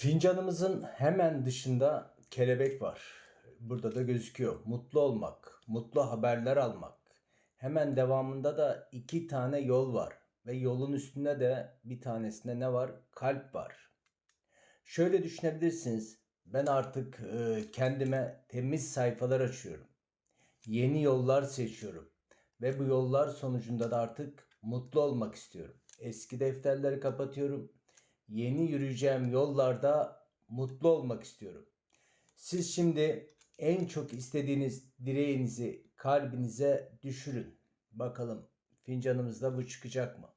Fincanımızın hemen dışında kelebek var. Burada da gözüküyor. Mutlu olmak, mutlu haberler almak. Hemen devamında da iki tane yol var. Ve yolun üstünde de bir tanesinde ne var? Kalp var. Şöyle düşünebilirsiniz. Ben artık e, kendime temiz sayfalar açıyorum. Yeni yollar seçiyorum. Ve bu yollar sonucunda da artık mutlu olmak istiyorum. Eski defterleri kapatıyorum. Yeni yürüyeceğim yollarda mutlu olmak istiyorum. Siz şimdi en çok istediğiniz dileğinizi kalbinize düşürün. Bakalım fincanımızda bu çıkacak mı?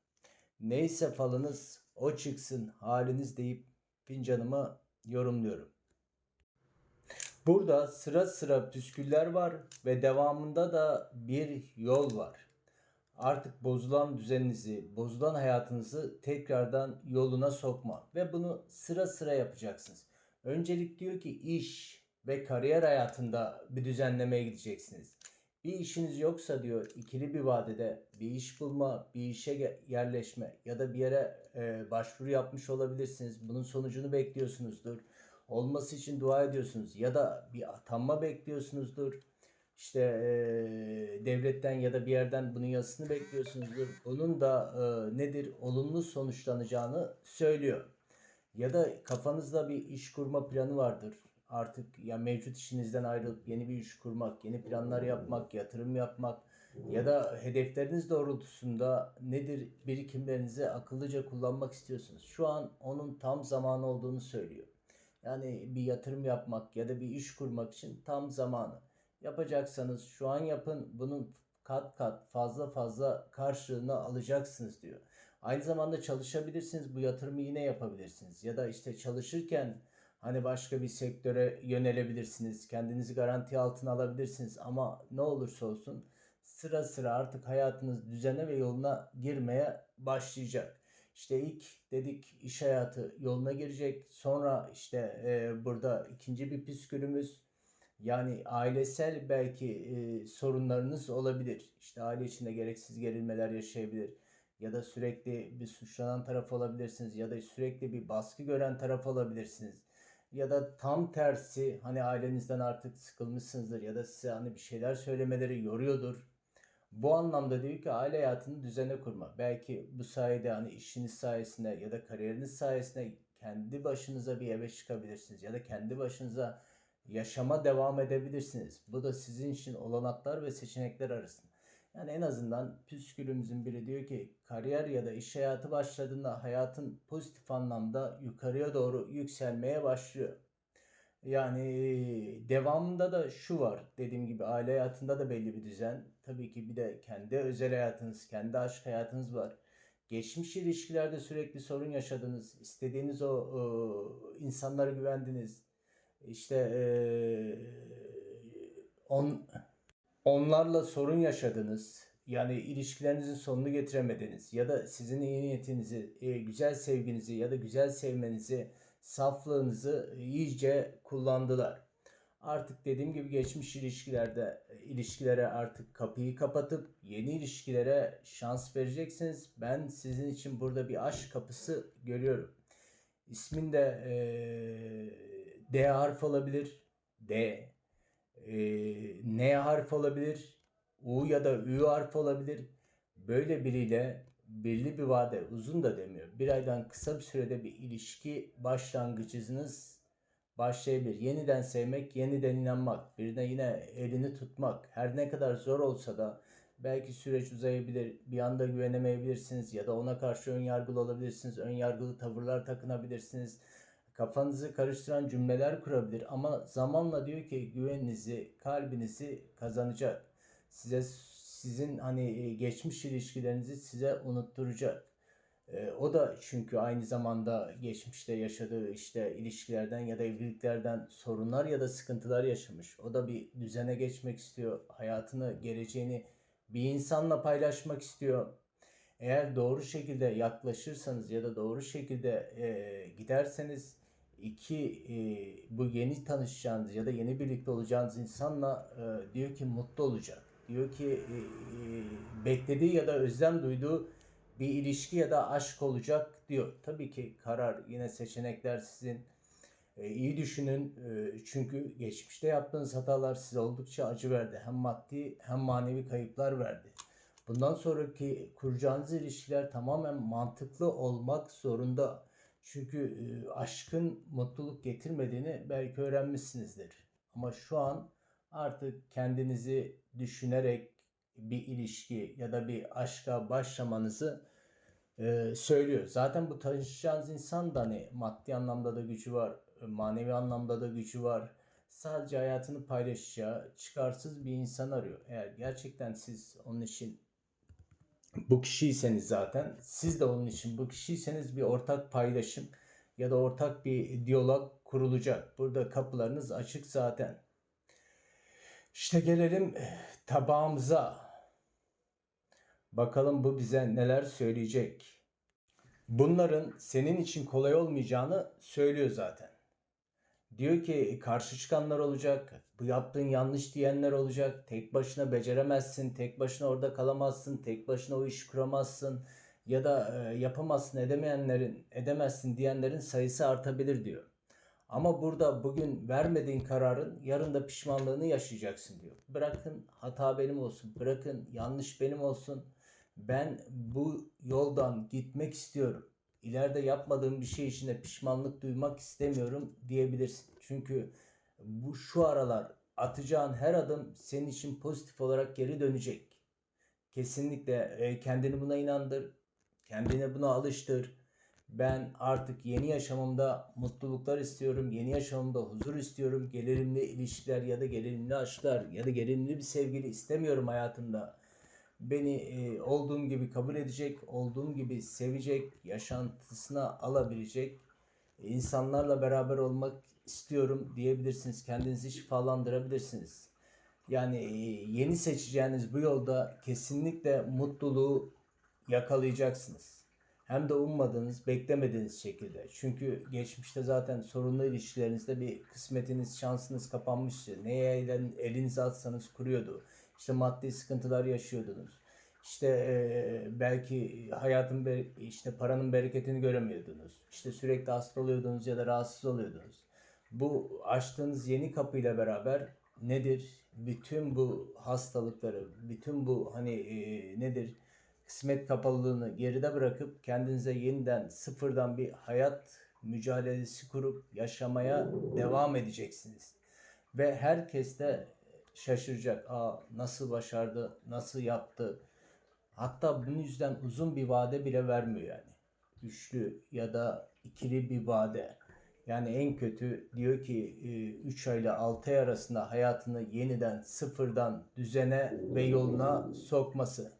Neyse falınız o çıksın haliniz deyip fincanımı yorumluyorum. Burada sıra sıra püsküller var ve devamında da bir yol var. Artık bozulan düzeninizi, bozulan hayatınızı tekrardan yoluna sokma ve bunu sıra sıra yapacaksınız. Öncelik diyor ki iş ve kariyer hayatında bir düzenlemeye gideceksiniz. Bir işiniz yoksa diyor ikili bir vadede bir iş bulma, bir işe yerleşme ya da bir yere e, başvuru yapmış olabilirsiniz. Bunun sonucunu bekliyorsunuzdur. Olması için dua ediyorsunuz ya da bir atanma bekliyorsunuzdur. İşte e, devletten ya da bir yerden bunun yazısını bekliyorsunuzdur. Bunun da e, nedir olumlu sonuçlanacağını söylüyor. Ya da kafanızda bir iş kurma planı vardır. Artık ya mevcut işinizden ayrılıp yeni bir iş kurmak, yeni planlar yapmak, yatırım yapmak ya da hedefleriniz doğrultusunda nedir birikimlerinizi akıllıca kullanmak istiyorsunuz. Şu an onun tam zamanı olduğunu söylüyor. Yani bir yatırım yapmak ya da bir iş kurmak için tam zamanı. Yapacaksanız şu an yapın. Bunun kat kat fazla fazla karşılığını alacaksınız diyor. Aynı zamanda çalışabilirsiniz. Bu yatırımı yine yapabilirsiniz. Ya da işte çalışırken hani başka bir sektöre yönelebilirsiniz. Kendinizi garanti altına alabilirsiniz. Ama ne olursa olsun sıra sıra artık hayatınız düzene ve yoluna girmeye başlayacak. İşte ilk dedik iş hayatı yoluna girecek. Sonra işte e, burada ikinci bir püskülümüz yani ailesel belki e, sorunlarınız olabilir. İşte aile içinde gereksiz gerilmeler yaşayabilir. Ya da sürekli bir suçlanan taraf olabilirsiniz. Ya da sürekli bir baskı gören taraf olabilirsiniz. Ya da tam tersi hani ailenizden artık sıkılmışsınızdır. Ya da size hani bir şeyler söylemeleri yoruyordur. Bu anlamda diyor ki aile hayatını düzene kurma. Belki bu sayede hani işiniz sayesinde ya da kariyeriniz sayesinde kendi başınıza bir eve çıkabilirsiniz. Ya da kendi başınıza yaşama devam edebilirsiniz. Bu da sizin için olanaklar ve seçenekler arasında. Yani en azından püskülümüzün biri diyor ki kariyer ya da iş hayatı başladığında hayatın pozitif anlamda yukarıya doğru yükselmeye başlıyor. Yani devamında da şu var. Dediğim gibi aile hayatında da belli bir düzen. Tabii ki bir de kendi özel hayatınız, kendi aşk hayatınız var. Geçmiş ilişkilerde sürekli sorun yaşadınız. istediğiniz o, o insanlara güvendiniz. İşte eee, on, onlarla sorun yaşadınız. Yani ilişkilerinizin sonunu getiremediniz. Ya da sizin iyi niyetinizi, e, güzel sevginizi ya da güzel sevmenizi, saflığınızı iyice kullandılar. Artık dediğim gibi geçmiş ilişkilerde ilişkilere artık kapıyı kapatıp yeni ilişkilere şans vereceksiniz. Ben sizin için burada bir aşk kapısı görüyorum. İsmin de eee, D harf olabilir. D. Eee, N harf olabilir. U ya da Ü harf olabilir. Böyle biriyle belli bir vade uzun da demiyor. Bir aydan kısa bir sürede bir ilişki başlangıcınız başlayabilir. Yeniden sevmek, yeniden inanmak, birine yine elini tutmak. Her ne kadar zor olsa da belki süreç uzayabilir. Bir anda güvenemeyebilirsiniz ya da ona karşı ön yargılı olabilirsiniz. Ön yargılı tavırlar takınabilirsiniz. Kafanızı karıştıran cümleler kurabilir ama zamanla diyor ki güveninizi, kalbinizi kazanacak. Size sizin hani e, geçmiş ilişkilerinizi size unutturacak. Ee, o da çünkü aynı zamanda geçmişte yaşadığı işte ilişkilerden ya da evliliklerden sorunlar ya da sıkıntılar yaşamış. O da bir düzene geçmek istiyor. Hayatını, geleceğini bir insanla paylaşmak istiyor. Eğer doğru şekilde yaklaşırsanız ya da doğru şekilde e, giderseniz iki e, bu yeni tanışacağınız ya da yeni birlikte olacağınız insanla e, diyor ki mutlu olacak. Diyor ki e, e, beklediği ya da özlem duyduğu bir ilişki ya da aşk olacak diyor. Tabii ki karar yine seçenekler sizin. E, iyi düşünün e, çünkü geçmişte yaptığınız hatalar size oldukça acı verdi. Hem maddi hem manevi kayıplar verdi. Bundan sonraki kuracağınız ilişkiler tamamen mantıklı olmak zorunda. Çünkü aşkın mutluluk getirmediğini belki öğrenmişsinizdir. Ama şu an artık kendinizi düşünerek bir ilişki ya da bir aşka başlamanızı söylüyor. Zaten bu tanışacağınız insan da hani maddi anlamda da gücü var, manevi anlamda da gücü var. Sadece hayatını paylaşacağı çıkarsız bir insan arıyor. Eğer gerçekten siz onun için bu kişiyseniz zaten siz de onun için bu kişiyseniz bir ortak paylaşım ya da ortak bir diyalog kurulacak. Burada kapılarınız açık zaten. İşte gelelim tabağımıza. Bakalım bu bize neler söyleyecek. Bunların senin için kolay olmayacağını söylüyor zaten. Diyor ki karşı çıkanlar olacak, bu yaptığın yanlış diyenler olacak, tek başına beceremezsin, tek başına orada kalamazsın, tek başına o işi kuramazsın ya da e, yapamazsın, edemeyenlerin, edemezsin diyenlerin sayısı artabilir diyor. Ama burada bugün vermediğin kararın yarın da pişmanlığını yaşayacaksın diyor. Bırakın hata benim olsun, bırakın yanlış benim olsun. Ben bu yoldan gitmek istiyorum. İleride yapmadığım bir şey için pişmanlık duymak istemiyorum diyebilirsin. Çünkü bu şu aralar atacağın her adım senin için pozitif olarak geri dönecek. Kesinlikle e, kendini buna inandır. Kendini buna alıştır. Ben artık yeni yaşamımda mutluluklar istiyorum. Yeni yaşamımda huzur istiyorum. Gerilimli ilişkiler ya da gerilimli aşklar ya da gerilimli bir sevgili istemiyorum hayatımda. Beni e, olduğum gibi kabul edecek, olduğum gibi sevecek, yaşantısına alabilecek insanlarla beraber olmak istiyorum diyebilirsiniz. Kendinizi şifalandırabilirsiniz. Yani e, yeni seçeceğiniz bu yolda kesinlikle mutluluğu yakalayacaksınız. Hem de ummadığınız, beklemediğiniz şekilde. Çünkü geçmişte zaten sorunlu ilişkilerinizde bir kısmetiniz, şansınız kapanmıştı. Neye elin- elinize atsanız kuruyordu. İşte maddi sıkıntılar yaşıyordunuz. İşte e, belki hayatın işte paranın bereketini göremiyordunuz. İşte sürekli hasta oluyordunuz ya da rahatsız oluyordunuz. Bu açtığınız yeni kapıyla beraber nedir? Bütün bu hastalıkları, bütün bu hani e, nedir? Kısmet kapalılığını geride bırakıp kendinize yeniden sıfırdan bir hayat mücadelesi kurup yaşamaya devam edeceksiniz. Ve herkes de şaşıracak. Aa nasıl başardı, nasıl yaptı? Hatta bunun yüzden uzun bir vade bile vermiyor yani. Üçlü ya da ikili bir vade. Yani en kötü diyor ki 3 ay ile 6 ay arasında hayatını yeniden sıfırdan düzene ve yoluna sokması.